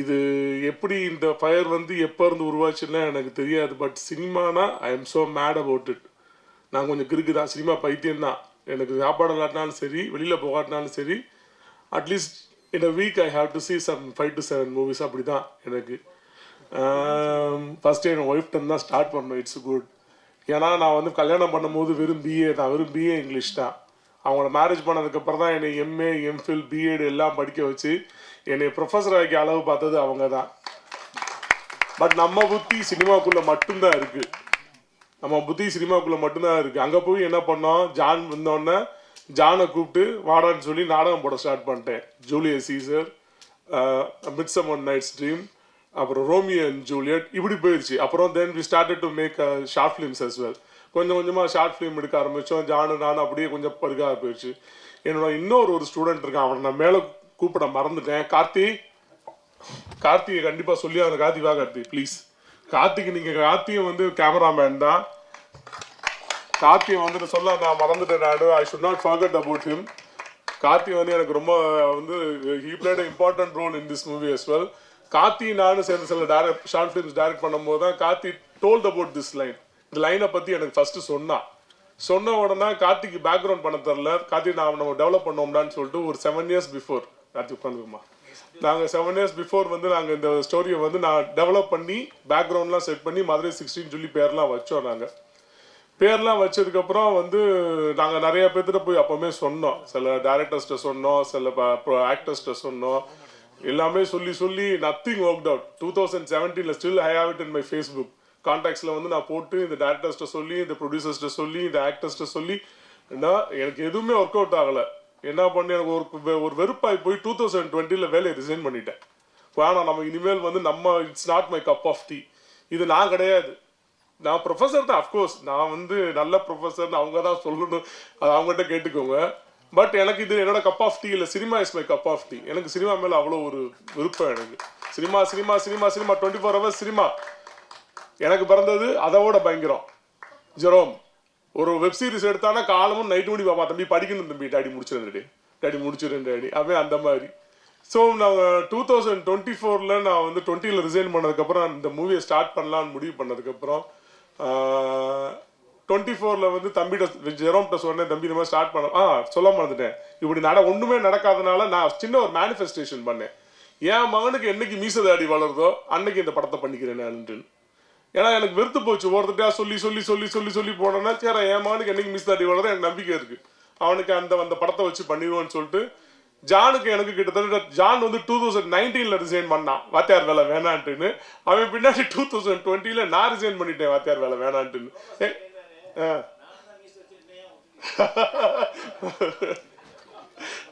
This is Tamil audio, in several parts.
இது எப்படி இந்த ஃபயர் வந்து எப்போ இருந்து உருவாச்சுன்னா எனக்கு தெரியாது but சினிமானா I am so mad about it நான் கொஞ்சம் கிறுக்கு தான். சினிமா பைத்தியம் தான். எனக்கு சாப்பாடு விளாட்டினாலும் சரி வெளியில் போகாட்டினாலும் சரி at least in a week I have to see some five to seven movies அப்படி தான் எனக்கு. ஃபஸ்ட்டு என் ஒய்ஃப்டன் தான் ஸ்டார்ட் பண்ணோம். இட்ஸ் குட் ஏன்னா நான் வந்து கல்யாணம் பண்ணும்போது வெறும் பிஏ தான். வெறும் பிஏ இங்கிலீஷ் தான். அவங்கள மேரேஜ் பண்ணதுக்கப்புறம் தான் என்னை எம்ஏ எம்ஃபில் பிஎட் எல்லாம் படிக்க வச்சு என்னை ப்ரொஃபஸர் ஆக்கி அளவு பார்த்தது அவங்க தான் பட் நம்ம புத்தி சினிமாக்குள்ளே மட்டும்தான் இருக்குது நம்ம புத்தி சினிமாக்குள்ளே மட்டும்தான் இருக்குது அங்கே போய் என்ன பண்ணோம்? ஜான் வந்தோடனே ஜானை கூப்பிட்டு வாடான்னு சொல்லி நாடகம் போட ஸ்டார்ட் பண்ணிட்டேன். Julius Caesar midsummer one night's dream அப்புறம் ரோமியோ அண்ட் ஜூலியட் இப்படி போயிடுச்சு அப்புறம் then we started to make short films as well கொஞ்சம் கொஞ்சமாக ஷார்ட் ஃபிலிம் எடுக்க ஆரம்பித்தோம் ஜானு நானும் அப்படியே கொஞ்சம் பருகாக போயிடுச்சு. என்னோட இன்னொரு ஒரு ஸ்டூடெண்ட் இருக்கான். அவனை நான் மேலே கூப்பிட மறந்துட்டேன். கார்த்தி கார்த்திகை கண்டிப்பாக சொல்லி அவனை கார்த்தி வா கார்த்தி ப்ளீஸ் கார்த்திக்கு நீங்கள் கார்த்தியும் வந்து கேமராமேன் தான். கார்த்தியை வந்துட்டு சொல்ல நான் மறந்துட்டேன் நான். I should not forget about him Karthi வந்து எனக்கு ரொம்ப வந்து he played important role in this movie as well Karthi நானும் சேர்ந்து சில டேரக்ட் ஷார்ட் ஃபிலிம்ஸ் டைரக்ட் பண்ணும்போது தான் Karthi told about this line இந்த லைனை பற்றி எனக்கு ஃபர்ஸ்ட் சொன்னான் சொன்ன உடனே கார்த்திக்கு பேக்ரவுண்ட் பண்ண தெரில கார்த்திக் நான் நம்ம டெவலப் பண்ணோம்டான்னு சொல்லிட்டு ஒரு செவன் இயர்ஸ் பிஃபோர் கார்த்திக் உட்காந்துக்குமா நாங்கள் செவன் இயர்ஸ் பிஃபோர் வந்து நாங்கள் இந்த ஸ்டோரியை வந்து நான் டெவலப் பண்ணி பேக்ரவுண்ட்லாம் செட் பண்ணி மதுரை சிக்ஸ்டின்னு சொல்லி பேர்லாம் வச்சோம் நாங்கள் பேர்லாம் வச்சதுக்கப்புறம் வந்து நாங்கள் நிறைய பேர்த்திட்ட போய் அப்போவுமே சொன்னோம். சில டேரக்டர்ஸ்கிட்ட சொன்னோம் சில ஆக்டர்ஸ்கிட்ட சொன்னோம். எல்லாமே சொல்லி சொல்லி nothing work out two thousand செவன்டீனில் still I have it in my Facebook கான்டாக்ட்ஸில் வந்து நான் போட்டு இந்த டேரக்டர்ஸ்ட்டை சொல்லி இந்த ப்ரொடியூசர்ஸ்ட்ட சொல்லி இந்த ஆக்டர்ஸ்ட்ட சொல்லி நான் எனக்கு எதுவுமே ஒர்க் அவுட் ஆகலை. என்ன பண்ணி எனக்கு ஒரு ஒரு வெறுப்பாய் போய் டூ தௌசண்ட் டுவெண்ட்டியில் வேலையை ரிசைன் பண்ணிட்டேன். வேணாம் நம்ம இனிமேல் வந்து நம்ம it's not my cup of tea இது நான் கிடையாது. நான் ப்ரொஃபஸர் தான் அஃப்கோர்ஸ் நான் வந்து நல்ல ப்ரொஃபஸர்னு அவங்க தான் சொல்லணும். அது அவங்ககிட்ட கேட்டுக்கோங்க. பட் எனக்கு இது என்னோட கப் ஆஃப் டீ இல்லை. Cinema is my cup of tea எனக்கு சினிமா மேலே அவ்வளோ ஒரு விருப்பம் எனக்கு. Cinema cinema cinema cinema twenty four hours cinema எனக்கு பிறந்தது அதோட பயங்கரம். ஜெரோம் ஒரு வெப் சீரிஸ் எடுத்தானா காலமும் நைட்டு மணி பாப்பா தம்பி படிக்கணும் தம்பி டாடி முடிச்சிருந்தேன் டாடி டாடி முடிச்சிருந்தேன் டாடி அந்த மாதிரி. ஸோ நாங்கள் டூ தௌசண்ட் டுவெண்ட்டி ஃபோரில் நான் வந்து டுவெண்ட்டியில் ரிசைன் பண்ணதுக்கப்புறம் இந்த மூவியை ஸ்டார்ட் பண்ணலான்னு முடிவு பண்ணதுக்கப்புறம் டுவெண்ட்டி ஃபோரில் வந்து தம்பிகிட்ட ஜெரோம்கிட்ட சொன்னேன் தம்பி இந்த மாதிரி ஸ்டார்ட் பண்ண ஆ சொல்ல மறந்துட்டேன். இப்படி நட ஒன்றுமே நடக்காதனால நான் சின்ன ஒரு மேனிஃபெஸ்டேஷன் பண்ணேன். என் மகனுக்கு என்னைக்கு மீசதாடி வளருதோ அன்னைக்கு இந்த படத்தை பண்ணிக்கிறேன் நான் ஏன்னா எனக்கு வெறுத்து போச்சு. ஒருத்தட்டா சொல்லி சொல்லி சொல்லி சொல்லி சொல்லி போனேன்னா சரி என் மகனுக்கு என்னைக்கு மிஸ் தாட்டி வளர எனக்கு நம்பிக்கை இருக்கு. அவனுக்கு அந்த அந்த படத்தை வச்சு பண்ணிடுவோன்னு சொல்லிட்டு ஜானுக்கு எனக்கு கிட்டத்தட்ட ஜான் வந்து டூ தௌசண்ட் நைன்டீன்ல ரிசைன் பண்ணான். வாத்தியார் வேலை வேணான்ட்டுன்னு. அவன் பின்னாடி டூ தௌசண்ட் டுவெண்ட்டில நான் ரிசைன் பண்ணிட்டேன் வாத்தியார் வேலை வேணான்ட்டுன்னு. ஆ.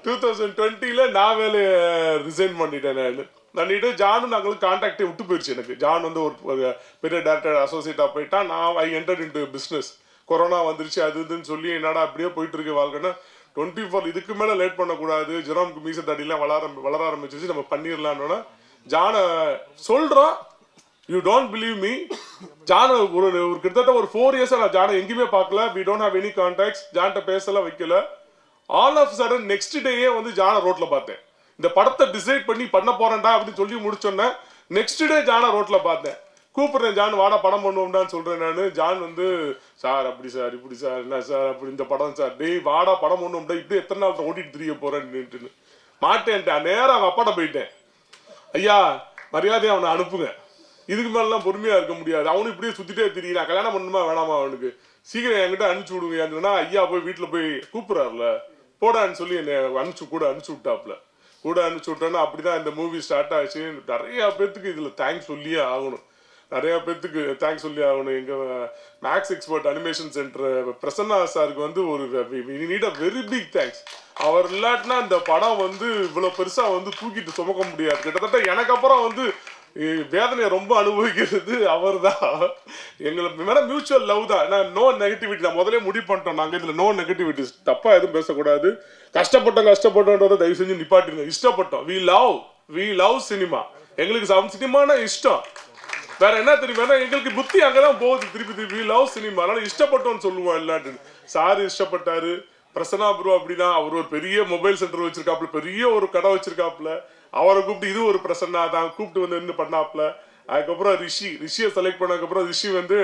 டூ தௌசண்ட் டுவெண்ட்டியில் நான் வேலையை ரிசைன் பண்ணிட்டேன் நான். பண்ணிட்டு ஜானும் நாங்களும் கான்டாக்டே விட்டு போயிடுச்சு எனக்கு. ஜான் வந்து ஒரு பெரிய டேரக்டர் அசோசியேட்டாக போயிட்டான். நான் I enter into business corona வந்துருச்சு அது இதுன்னு சொல்லி என்னடா அப்படியே போயிட்டு இருக்கு வாழ்க்கைன்னா டுவெண்ட்டி ஃபோர் இதுக்கு மேலே லேட் பண்ணக்கூடாது. ஜெராம்க்கு மீச தடியெல்லாம் வளர வளர ஆரம்பிச்சிச்சு நம்ம பண்ணிடலான்னு ஜானை சொல்கிறோம் யூ டோன்ட் பிலீவ் மீ ஜானை ஒரு ஒரு கிட்டத்தட்ட ஒரு ஃபோர் இயர்ஸாக நான் ஜானை எங்கேயுமே பார்க்கல. We don't have any contacts ஜான்கிட்ட பேசலாம் வைக்கல. ஆல் ஆஃப் சடன் நெக்ஸ்ட் டேயே வந்து ஜான ரோட்ல பார்த்தேன். இந்த படத்தை டிசைட் பண்ணி பண்ண போறேன்டா அப்படின்னு சொல்லி முடிச்சோன்னே நெக்ஸ்ட் டே ஜான ரோட்ல பார்த்தேன். கூப்பிடுறேன் ஜான் வாடா படம் பண்ணுவோம்டான்னு சொல்றேன் நான். ஜான் வந்து சார் அப்படி சார் இப்படி சார் என்ன சார் அப்படி இந்த படம் சார். டேய் வாடா படம் பண்ணுவோம்டா இப்படி எத்தனை நாள் ஓட்டிட்டு திரிய போறேன்னு மாட்டேன்ட்டேன். நேரம் அவன் அப்பாட்ட போயிட்டேன். ஐயா மரியாதையை அவனை அனுப்புங்க. இதுக்கு மேலாம் பொறுமையா இருக்க முடியாது. அவனும் இப்படியே சுத்திட்டே திரியிறான். கல்யாணம் பண்ணணுமா வேணாமா அவனுக்கு? சீக்கிரம் என்கிட்ட அனுப்பிச்சு விடுங்க. ஐயா போய் வீட்டுல போய் கூப்பிடுறாருல. போடான்னு சொல்லி என்னை அனுப்பிச்சு கூட அனுப்பிச்சு விட்டாப்புல. கூட அனுப்பிச்சு விட்டோன்னா அப்படிதான் இந்த மூவி ஸ்டார்ட் ஆச்சு. நிறைய பேர்த்துக்கு இதுல தேங்க்ஸ் சொல்லியே ஆகணும். நிறைய பேர்த்துக்கு தேங்க்ஸ் சொல்லி ஆகணும். எங்க Max Expert animation center Prasanna சாருக்கு வந்து ஒரு need a very big thanks அவர் இல்லாட்டினா இந்த படம் வந்து இவ்வளவு பெருசா வந்து தூக்கிட்டு சுமக்க முடியாது. கிட்டத்தட்ட எனக்கு அப்புறம் வந்து வேதனையை ரொம்ப அனுபவிக்கிறது அவர் தான் எங்களுக்கு மேலே மியூச்சுவல் லவ் தான். நான் நோ நெகட்டிவிட்டி நான் முதல்ல முடிவு பண்ணிட்டோம். நாங்கள் இதில் நோ நெகட்டிவிட்டிஸ் தப்பாக எதுவும் பேசக்கூடாது. கஷ்டப்பட்டோம் கஷ்டப்பட்டோன்றதை தயவு செஞ்சு நிப்பாட்டிருங்க. இஷ்டப்பட்டோம். We love we love cinema எங்களுக்கு சம் சினிமானா இஷ்டம். வேற என்ன தெரியுமா? எங்களுக்கு புத்தி அங்கதான் போகுது. திருப்பி திருப்பி லவ் சினிமா அதனால இஷ்டப்பட்டோம்னு சொல்லுவோம் எல்லாட்டு சார் இஷ்டப்பட்டாரு. பிரசன்னா ப்ரோ அப்படின்னா அவர் ஒரு பெரிய மொபைல் சென்டர் வச்சிருக்காப்புல பெரிய ஒரு கடை வச்சிருக்காப்புல. அவரை கூப்பிட்டு இது ஒரு பிரசன்னா தான் கூப்பிட்டு வந்து நின்று பண்ணாப்ல அதுக்கப்புறம் ரிஷி ரிஷியை செலக்ட் பண்ணதுக்கப்புறம் ரிஷி வந்து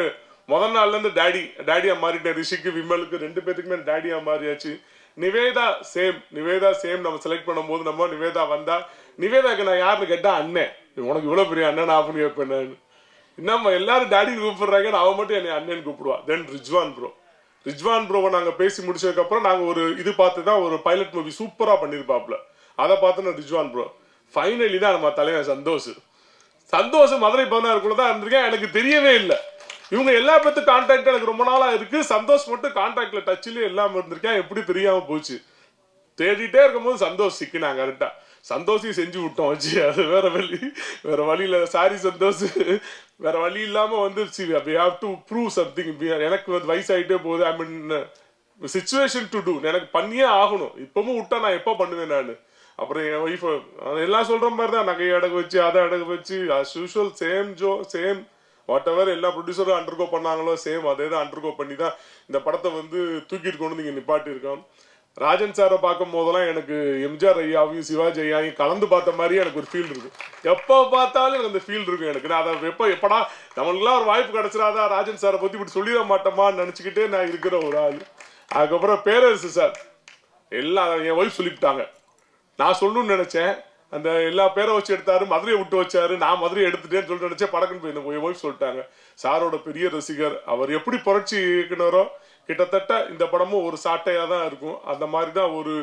முதல் நாள்ல இருந்து டேடி டேடியா மாறிட்டேன் ரிஷிக்கு விமலுக்கு ரெண்டு பேத்துக்குமே டேடியா மாறியாச்சு. நிவேதா சேம் நிவேதா சேம் நம்ம செலக்ட் பண்ணும்போது நம்ம நிவேதா வந்தா நிவேதாக்கு நான் யாருன்னு கேட்டா அண்ணன் உனக்கு இவ்வளவு பெரிய அண்ணன் அப்படின்னு கேட்பேன் நான் நம்ம எல்லாரும் டாடி கூப்பிடுறாங்க அவன் மட்டும் என்னை அண்ணன் கூப்பிடுவா. தென் ரிஜ்வான் ப்ரோ ரிஜ்வான் ப்ரோவை நாங்கள் பேசி முடிச்சதுக்கப்புறம் நாங்கள் ஒரு இது பார்த்து தான் ஒரு பைலட் மூவி சூப்பராக பண்ணியிருப்பாப்ல அதை பார்த்து நான் ரிஜ்வான் ப்ரோ ஃபைனலி தான் நம்ம தலைவன் சந்தோஷ். சந்தோஷ் மதுரை பதினாறுக்குள்ள தான் இருந்திருக்கேன். எனக்கு தெரியவே இல்லை. இவங்க எல்லா பேர்த்து கான்டாக்ட் எனக்கு ரொம்ப நாளாக இருக்குது சந்தோஷ் மட்டும் கான்டாக்டில் டச்சிலே இல்லாமல் இருந்திருக்கேன். எப்படி தெரியாமல் போச்சு? தேடிட்டே இருக்கும்போது சந்தோஷ் சிக்கினாங்க கரெக்டாக சந்தோஷையும் செஞ்சு விட்டோம் வச்சு அது வேற வழி. வேற வழியில் சாரி சந்தோஷ். வேற வழி இல்லாமல் வந்து we have to prove something எனக்கு வந்து வயசாயிட்டே போகுது. I mean situation to do எனக்கு பண்ணியே ஆகணும். இப்பவும் விட்டா நான் எப்போ பண்ணுவேன் நான்? அப்புறம் என் ஒய்ஃப் எல்லாம் சொல்ற மாதிரி தான் நகையை அடகு வச்சு அதை அடகு வச்சு அஸ் யூஷுவல் சேம் ஜோ சேம் வாட் எவர் எல்லா ப்ரொடியூசரும் அண்டர்கோ பண்ணாங்களோ சேம் அதே தான் அண்டர்கோ பண்ணி தான் இந்த படத்தை வந்து தூக்கிட்டு கொண்டு நீங்கள் இங்கே இருக்கோம் ராஜன் சாரை பார்க்கும் போதெல்லாம் எனக்கு எம்ஜிஆர் ஐயாவையும் சிவாஜி ஐயாவையும் கலந்து பார்த்த மாதிரியே எனக்கு ஒரு ஃபீல் இருக்கு. எப்போ பார்த்தாலும் எனக்கு அந்த ஃபீல் இருக்கும் எனக்கு. நான் அதை எப்போ எப்படா நம்மளுக்குலாம் ஒரு வாய்ப்பு கிடைச்சிடாதா? ராஜன் சாரை பற்றி இப்படி சொல்லிட மாட்டோமான்னு நினச்சிக்கிட்டே நான் இருக்கிற ஒரு ஆள். அதுக்கப்புறம் பேரரசு சார். எல்லாம் என் ஒய்ஃப் சொல்லிவிட்டாங்க நான் சொல்லணும்னு நினச்சேன். அந்த எல்லா பேரை வச்சு எடுத்தாரு மதுரையை விட்டு வச்சாரு நான் மதுரையை எடுத்துட்டேன்னு சொல்லிட்டு நினைச்சேன் படக்குன்னு போய் என் ஒய்ஃப் சொல்லிட்டாங்க. சாரோட பெரிய ரசிகர் அவர் எப்படி புரட்சி இயக்குனரோ கிட்டத்தட்ட இந்த படமும் ஒரு சாட்டையா தான் இருக்கும். அந்த மாதிரி தான் ஒரு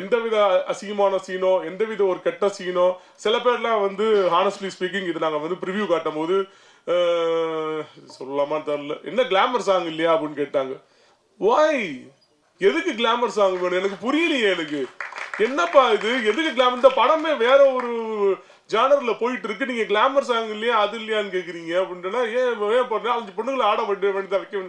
எந்தவித அசிங்கமான சீனோ எந்தவித ஒரு கெட்ட சீனோ சில பேர்லாம் வந்து ஹானஸ்ட்லி ஸ்பீக்கிங் இது நாங்கள் வந்து ப்ரிவியூ காட்டும் போது சொல்லலாமா தெரில என்ன கிளாமர் சாங் இல்லையா அப்படின்னு கேட்டாங்க. வாய் எதுக்கு கிளாமர் சாங் வேணும்? எனக்கு புரியலையே எனக்கு. என்னப்பா இது? எதுக்கு கிளாமர் இந்த படமே வேற ஒரு ஜானர்ல போயிட்டு இருக்கு நீங்க கிளாமர் சாங் இல்லையா அது இல்லையான்னு கேக்குறீங்க அப்படின்னா ஏன் ஏன் பண்ண அஞ்சு பொண்ணுங்களை ஆட வேண்டிய வேண்டியதா வைக்க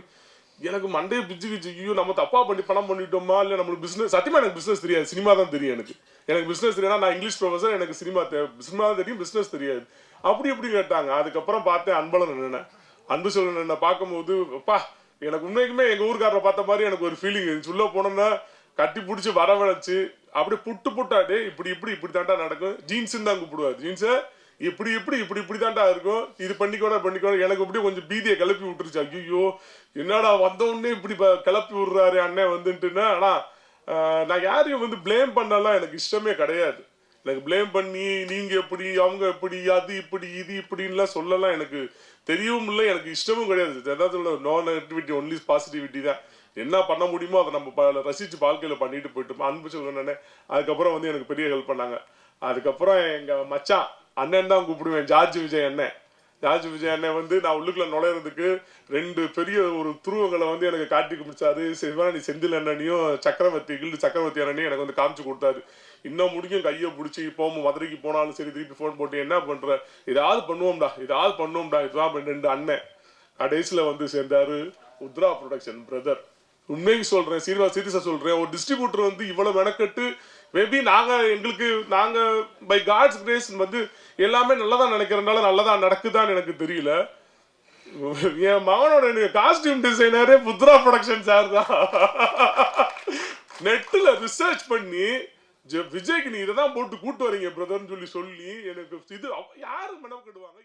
எனக்கு மண்டையை பிச்சு பிச்சு ஐயோ நம்ம தப்பா பண்ணி பணம் பண்ணிட்டோமா? இல்ல நம்மளுக்கு பிசினஸ் சத்தியமா எனக்கு பிசினஸ் தெரியாது. சினிமா தான் தெரியும் எனக்கு. எனக்கு பிசினஸ் தெரியாது நான் இங்கிலீஷ் ப்ரொஃபசர் எனக்கு சினிமா சினிமா தான் தெரியும் பிசினஸ் தெரியாது. அப்படி இப்படி கேட்டாங்க. அதுக்கப்புறம் பார்த்தேன் அன்பழன் நினைனேன் அன்பு சொல்ல என்ன பார்க்கும்போது அப்பா எனக்கு உண்மைக்குமே எங்க ஊருக்காரரை பார்த்த மாதிரி எனக்கு ஒரு ஃபீலிங் இருந்துச்சு உள்ள போனோம்னா கட்டி பிடிச்சி வரவழைச்சு அப்படியே புட்டு புட்டாடி இப்படி இப்படி இப்படி தாண்டா நடக்கும். ஜீன்ஸுன்னு தான் கூப்பிடுவார். ஜீன்ஸை இப்படி இப்படி இப்படி இப்படி தாண்டா இருக்கும். இது பண்ணிக்கோட பண்ணிக்கோட. எனக்கு இப்படி கொஞ்சம் பீதியை கிளப்பி விட்டுருச்சு. ஐயோ என்னடா வந்த உடனே இப்படி கிளப்பி விடுறாரு அண்ணன் வந்துட்டுன்னா ஆனால் நான் யாரையும் வந்து ப்ளேம் பண்ணலாம் எனக்கு இஷ்டமே கிடையாது. எனக்கு ப்ளேம் பண்ணி நீங்கள் எப்படி அவங்க எப்படி அது இப்படி இது இப்படின்லாம் சொல்லலாம் எனக்கு தெரியவும் இல்லை. எனக்கு இஷ்டமும் கிடையாது. ஏதாவது நோ நெகட்டிவிட்டி ஒன்லி பாசிட்டிவிட்டி தான். என்ன பண்ண முடியுமோ அதை நம்ம ரசித்து வாழ்க்கையில் பண்ணிட்டு போயிட்டோம் அன்பு சொல்லுன்னு அதுக்கப்புறம் வந்து எனக்கு பெரிய ஹெல்ப் பண்ணாங்க. அதுக்கப்புறம் எங்கள் மச்சான் அண்ணன் தான் கூப்பிடுவேன். ஜார்ஜ் விஜய் அண்ணன். ஜார்ஜ் விஜய் அண்ணன் வந்து நான் உள்ளுக்குள்ள நுழையிறதுக்கு ரெண்டு பெரிய ஒரு துருவங்களை வந்து எனக்கு காட்டி குடிச்சாரு. சிவானி செந்தில் அண்ணனையும் சக்கரவர்த்தி கில்டு சக்கரவர்த்தி அண்ணனையும் எனக்கு வந்து காமிச்சு கொடுத்தாரு. இன்னும் முடிக்கும் கையை பிடிச்சி போகும் மதுரைக்கு போனாலும் சரி திருப்பி ஃபோன் போட்டு என்ன பண்ணுற ஏதாவது பண்ணுவோம்டா ஏதாவது பண்ணுவோம்டா. இதுதான் ரெண்டு அண்ணன். கடைசியில் வந்து சேர்ந்தாரு உத்ரா ப்ரொடக்ஷன் பிரதர் உண்மைக்கு சொல்றேன் சீர்வா சீரியஸா சொல்றேன். ஒரு டிஸ்ட்ரிபியூட்டர் வந்து இவ்வளவு மெனக்கட்டு மேபி நாங்க எங்களுக்கு நாங்க பை காட்ஸ் கிரேஸ் வந்து எல்லாமே நல்லதாக நினைக்கிறதுனால நல்லதா நடக்குதான்னு எனக்கு தெரியல. என் மகனோட காஸ்டியூம் டிசைனரே புத்ரா ப்ரொடக்ஷன் சார் தான். நெட்டில் ரிசர்ச் பண்ணி விஜய்க்கு நீ இதை தான் போட்டு கூட்டு வரீங்க பிரதர்னு சொல்லி சொல்லி எனக்கு இது அவ- மனம் கட்டுவாங்க